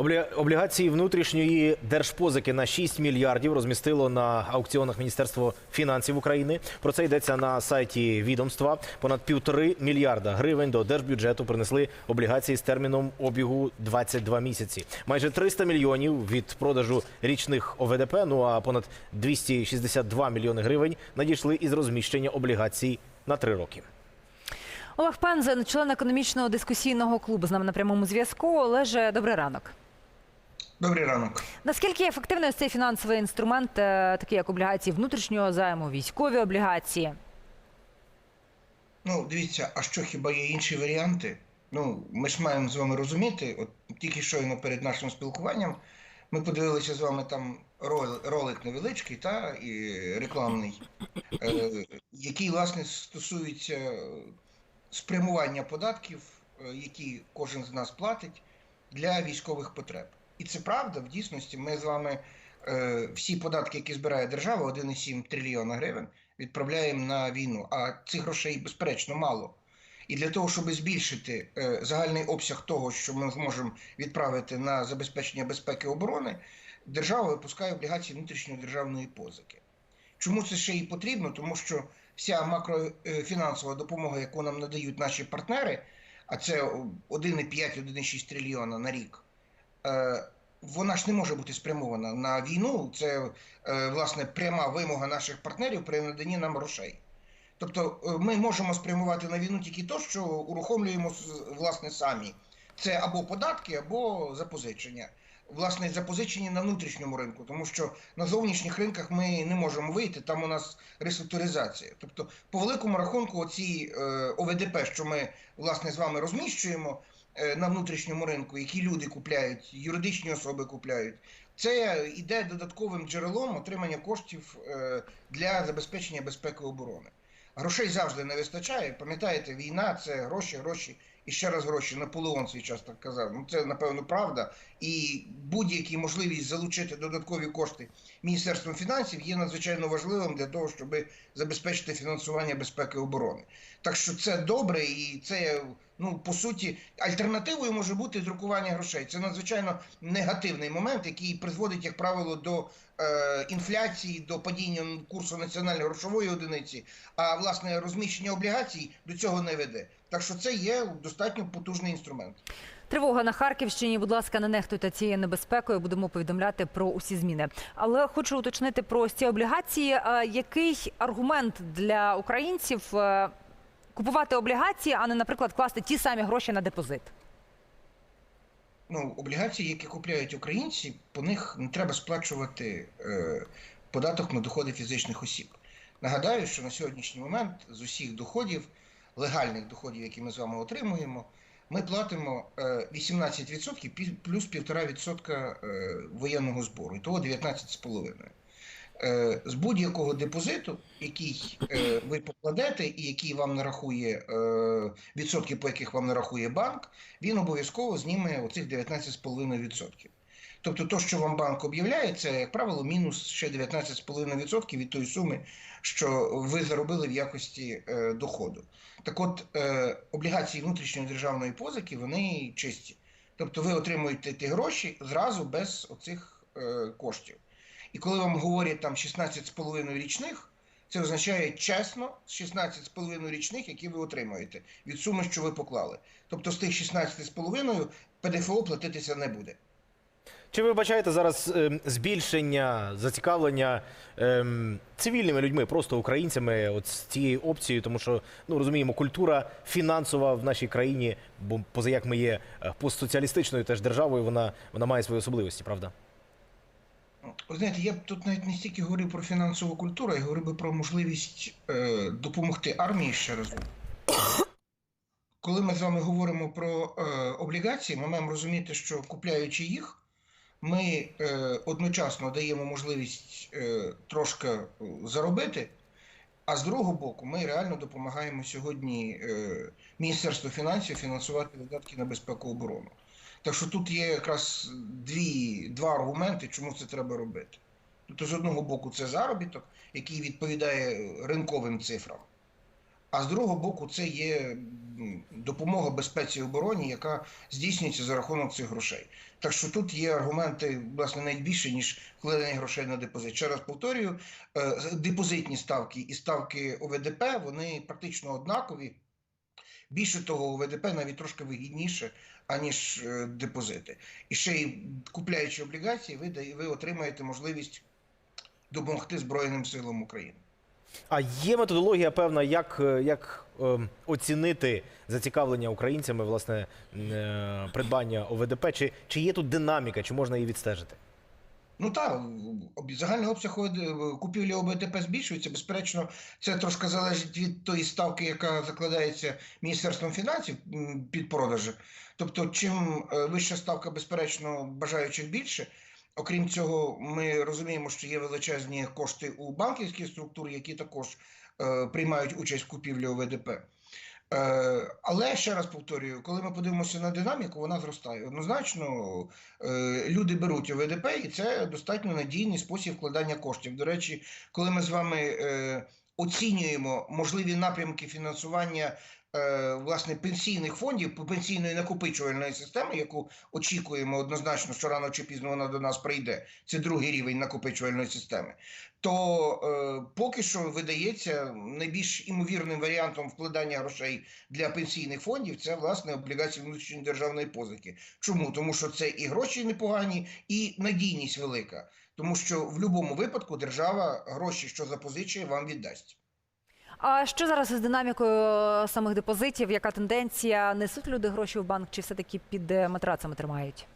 Облі- Облігації внутрішньої держпозики на 6 мільярдів розмістило на аукціонах Міністерство фінансів України. Про це йдеться на сайті відомства. Понад півтори мільярда гривень до держбюджету принесли облігації з терміном обігу 22 місяці. Майже 300 мільйонів від продажу річних ОВДП. Ну а понад 262 мільйони гривень надійшли із розміщення облігацій на три роки. Олег Пензен, член економічного дискусійного клубу, з нами на прямому зв'язку. Олеже, добрий ранок. Добрий ранок. Наскільки ефективний ось цей фінансовий інструмент, е, такий як облігації внутрішнього займу, військові облігації? Ну, дивіться, а що хіба є інші варіанти? Ну, ми ж маємо з вами розуміти, от тільки щойно перед нашим спілкуванням ми подивилися з вами там ролик, ролик невеличкий та і рекламний, е, який, власне, стосується спрямування податків, е, які кожен з нас платить для військових потреб. І це правда, в дійсності ми з вами е, всі податки, які збирає держава, 1,7 трильйона гривень, відправляємо на війну. А цих грошей, безперечно, мало. І для того, щоб збільшити е, загальний обсяг того, що ми зможемо відправити на забезпечення безпеки і оборони, держава випускає облігації внутрішньої державної позики. Чому це ще й потрібно? Тому що вся макрофінансова допомога, яку нам надають наші партнери, а це 1,5-1,6 трильйона на рік, е, вона ж не може бути спрямована на війну. Це е, власне пряма вимога наших партнерів при наданні нам грошей. Тобто е, ми можемо спрямувати на війну тільки то, що урухомлюємо власне самі. Це або податки, або запозичення. Власне, запозичення на внутрішньому ринку, тому що на зовнішніх ринках ми не можемо вийти, там у нас реструктуризація. Тобто, по великому рахунку, оці е, ОВДП, що ми власне з вами розміщуємо на внутрішньому ринку, які люди купляють, юридичні особи купляють, це йде додатковим джерелом отримання коштів е, для забезпечення безпеки оборони. Грошей завжди не вистачає. Пам'ятаєте, війна це гроші, гроші і ще раз гроші. Наполеон свій час так казав. Ну це напевно правда. І будь-які можливість залучити додаткові кошти Міністерством фінансів є надзвичайно важливим для того, щоб забезпечити фінансування безпеки оборони. Так що це добре, і це ну по суті альтернативою може бути друкування грошей. Це надзвичайно негативний момент, який призводить, як правило, до е, інфляції, до падіння курсу національної грошової одиниці. А власне розміщення облігацій до цього не веде. Так що це є достатньо потужний інструмент. Тривога на Харківщині. Будь ласка, не нехтуйте цією небезпекою. Будемо повідомляти про усі зміни. Але хочу уточнити про ці облігації. Який аргумент для українців е, купувати облігації, а не, наприклад, класти ті самі гроші на депозит? Ну, облігації, які купляють українці, по них не треба сплачувати е, податок на доходи фізичних осіб. Нагадаю, що на сьогоднішній момент з усіх доходів, легальних доходів, які ми з вами отримуємо, ми платимо е, 18% плюс 1,5% е, воєнного збору, і того 19,5%. Е, з будь-якого депозиту, який е, ви покладете, і який вам нарахує е, відсотки, по яких вам нарахує банк, він обов'язково зніме оцих 19,5%. Тобто, то, що вам банк об'являє, це, як правило, мінус ще 19,5% від тої суми, що ви заробили в якості е, доходу. Так от, е, облігації внутрішньої державної позики, вони чисті. Тобто ви отримуєте ті гроші зразу без оцих е, коштів. І коли вам говорять там 16,5 річних, це означає чесно з 16,5 річних, які ви отримуєте від суми, що ви поклали. Тобто з тих 16,5 ПДФО платитися не буде. Чи ви бачаєте зараз ем, збільшення зацікавлення ем, цивільними людьми, просто українцями, от з цією опцією, тому що ну розуміємо, культура фінансова в нашій країні, бо поза як ми є е, постсоціалістичною теж державою, вона, вона має свої особливості, правда? Ви знаєте, я б тут навіть не стільки говорив про фінансову культуру, я говорив би про можливість е, допомогти армії ще разом. Коли ми з вами говоримо про е, облігації, ми маємо розуміти, що купляючи їх, ми е, одночасно даємо можливість е, трошки е, заробити, а з другого боку, ми реально допомагаємо сьогодні е, Міністерству фінансів фінансувати видатки на безпеку оборону. Так що тут є якраз дві, два аргументи, чому це треба робити. Тобто, з одного боку, це заробіток, який відповідає ринковим цифрам. А з другого боку, це є допомога безпеці і обороні, яка здійснюється за рахунок цих грошей. Так що тут є аргументи, власне, навіть більше, ніж вкладення грошей на депозит. Ще раз повторюю, е, депозитні ставки і ставки ОВДП вони практично однакові. Більше того, ОВДП навіть трошки вигідніше, аніж е, депозити. І ще й купляючи облігації, ви, ви отримаєте можливість допомогти Збройним силам України. А є методологія певна, як, е, як ем, оцінити зацікавлення українцями, власне, е, придбання ОВДП? Чи, чи є тут динаміка, чи можна її відстежити? Ну так, загальний обсяг купівлі ОБДП збільшується. Безперечно, це трошки залежить від тої ставки, яка закладається Міністерством фінансів під продажі. Тобто, чим е, вища ставка, безперечно, бажаючих більше. Окрім цього, ми розуміємо, що є величезні кошти у банківській структурі, які також е, приймають участь в купівлі ОВДП. Е, але ще раз повторюю, коли ми подивимося на динаміку, вона зростає. Однозначно, е, люди беруть ОВДП, і це достатньо надійний спосіб вкладання коштів. До речі, коли ми з вами е, оцінюємо можливі напрямки фінансування власне пенсійних фондів, пенсійної накопичувальної системи, яку очікуємо однозначно, що рано чи пізно вона до нас прийде. Це другий рівень накопичувальної системи. То е, поки що видається найбільш імовірним варіантом вкладання грошей для пенсійних фондів це власне облігації внутрішньої державної позики. Чому? Тому що це і гроші непогані, і надійність велика. Тому що в будь-якому випадку держава гроші, що запозичує, вам віддасть. А що зараз із динамікою самих депозитів? Яка тенденція? Несуть люди гроші в банк чи все-таки під е, матрацами тримають?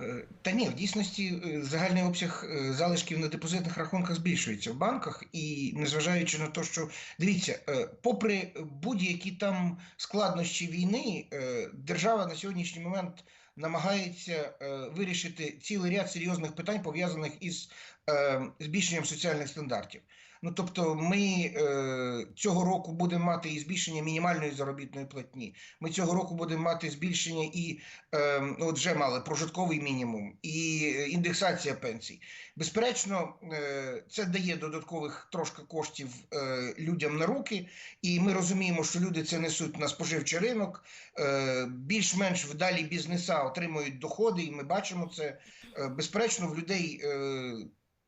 Е, Та ні, в дійсності е, загальний обсяг е, залишків на депозитних рахунках збільшується в банках, і незважаючи на те, що дивіться, е, попри будь-які там складнощі війни, е, держава на сьогоднішній момент намагається е, вирішити цілий ряд серйозних питань пов'язаних із е, збільшенням соціальних стандартів. Ну тобто, ми е, цього року будемо мати і збільшення мінімальної заробітної платні. Ми цього року будемо мати збільшення і е, ну, от вже мали прожитковий мінімум і е, індексація пенсій. Безперечно, е, це дає додаткових трошки коштів е, людям на руки, і ми розуміємо, що люди це несуть на споживчий ринок. Е, більш-менш вдалі бізнеса отримують доходи, і ми бачимо це. Е, безперечно, в людей. Е,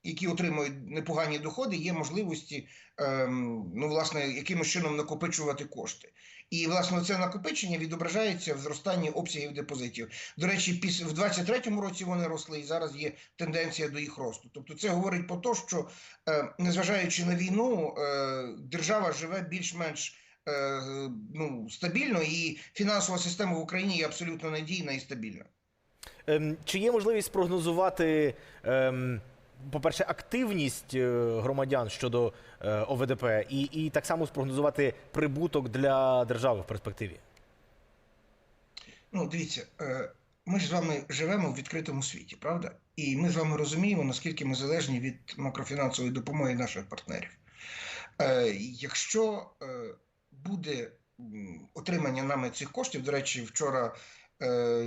які отримують непогані доходи, є можливості ем, ну, власне, якимось чином накопичувати кошти. І власне це накопичення відображається в зростанні обсягів депозитів. До речі, в 23-му році вони росли, і зараз є тенденція до їх росту. Тобто, це говорить про те, що е, незважаючи на війну, е, держава живе більш-менш. е, Ну, стабільно, і фінансова система в Україні є абсолютно надійна і стабільна. Ем, Чи є можливість прогнозувати, ем, по-перше, активність е, громадян щодо е, ОВДП, і, і так само спрогнозувати прибуток для держави в перспективі? Ну, дивіться, е, ми ж з вами живемо в відкритому світі, правда? І ми з вами розуміємо, наскільки ми залежні від макрофінансової допомоги наших партнерів. Якщо буде отримання нами цих коштів, до речі, вчора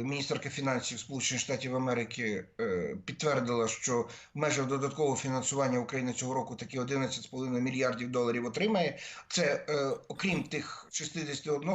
міністерка фінансів Сполучених Штатів Америки е, підтвердила, що в межах додаткового фінансування України цього року такі 11,5 мільярдів доларів отримає. Це е, окрім тих 61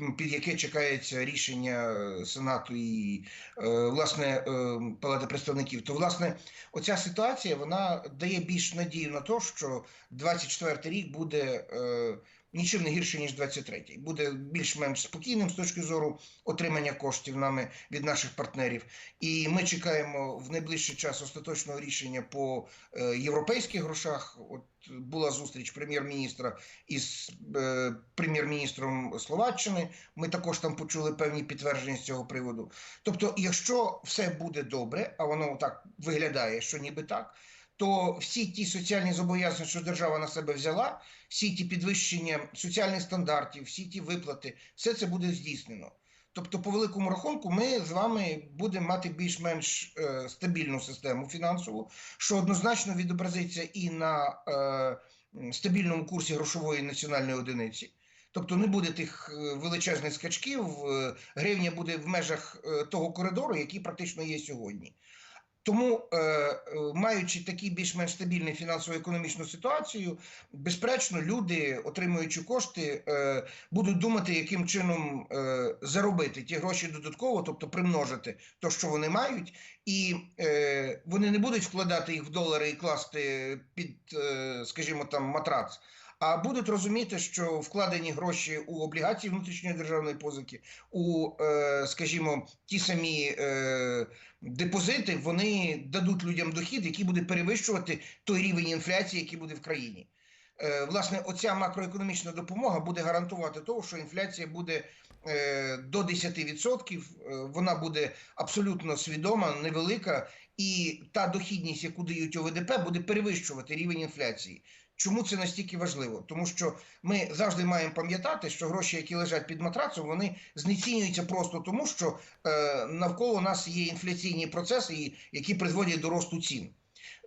м, під яке чекається рішення е, Сенату і е, власне е, Палати представників, то власне оця ситуація вона дає більш надію на те, що 24 рік буде е, нічим не гірше ніж 23-й. Буде більш-менш спокійним з точки зору отримання коштів нами від наших партнерів. І ми чекаємо в найближчий час остаточного рішення по е, європейських грошах. От була зустріч прем'єр-міністра із е, прем'єр-міністром Словаччини. Ми також там почули певні підтвердження з цього приводу. Тобто, якщо все буде добре, а воно так виглядає, що ніби так. То всі ті соціальні зобов'язання, що держава на себе взяла, всі ті підвищення соціальних стандартів, всі ті виплати, все це буде здійснено. Тобто, по великому рахунку, ми з вами будемо мати більш-менш е, стабільну систему фінансову, що однозначно відобразиться і на е, стабільному курсі грошової національної одиниці. Тобто не буде тих е, величезних скачків, е, гривня буде в межах е, того коридору, який практично є сьогодні. Тому, е, е, маючи такі більш-менш стабільну фінансово-економічну ситуацію, безперечно, люди, отримуючи кошти, е, будуть думати, яким чином заробити ті гроші додатково, тобто примножити те, що вони мають, і вони не будуть вкладати їх в долари і класти під, скажімо, там матрац. А будуть розуміти, що вкладені гроші у облігації внутрішньої державної позики, у, е, скажімо, ті самі е, депозити, вони дадуть людям дохід, який буде перевищувати той рівень інфляції, який буде в країні. Е, Власне, оця макроекономічна допомога буде гарантувати того, що інфляція буде до 10%, е, вона буде абсолютно свідома, невелика, і та дохідність, яку дають ОВДП, буде перевищувати рівень інфляції. Чому це настільки важливо? Тому що ми завжди маємо пам'ятати, що гроші, які лежать під матрацом, вони знецінюються просто тому, що е, навколо нас є інфляційні процеси, які призводять до росту цін.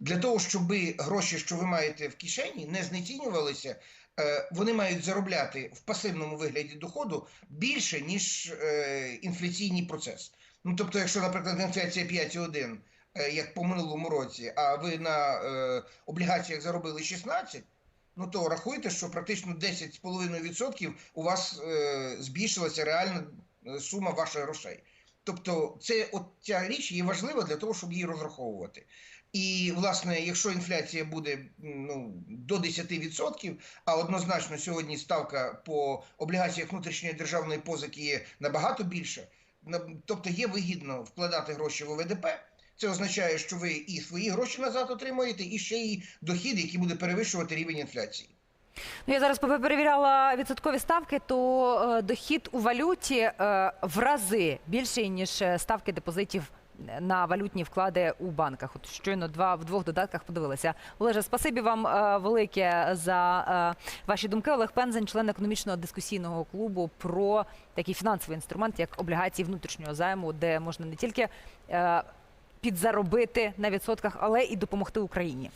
Для того, щоб гроші, що ви маєте в кишені, не знецінювалися, е, вони мають заробляти в пасивному вигляді доходу більше, ніж е, інфляційний процес. Ну тобто, якщо, наприклад, інфляція 5,1, е, як по минулому році, а ви на е, облігаціях заробили 16, ну то рахуйте, що практично 10,5% у вас е, збільшилася реальна е, сума ваших грошей. Тобто, це от ця річ є важлива для того, щоб її розраховувати. І, власне, якщо інфляція буде ну, до 10%, а однозначно сьогодні ставка по облігаціях внутрішньої державної позики є набагато більша, тобто є вигідно вкладати гроші в ОВДП. Це означає, що ви і свої гроші назад отримуєте, і ще й дохід, який буде перевищувати рівень інфляції. Ну, я зараз перевіряла відсоткові ставки, то е, дохід у валюті е, в рази більший, ніж е, ставки депозитів на валютні вклади у банках. От щойно два в двох додатках подивилися. Олеже, спасибі вам велике за ваші думки. Олег Пензен, член економічного дискусійного клубу, про такий фінансовий інструмент, як облігації внутрішнього займу, де можна не тільки підзаробити на відсотках, але і допомогти Україні.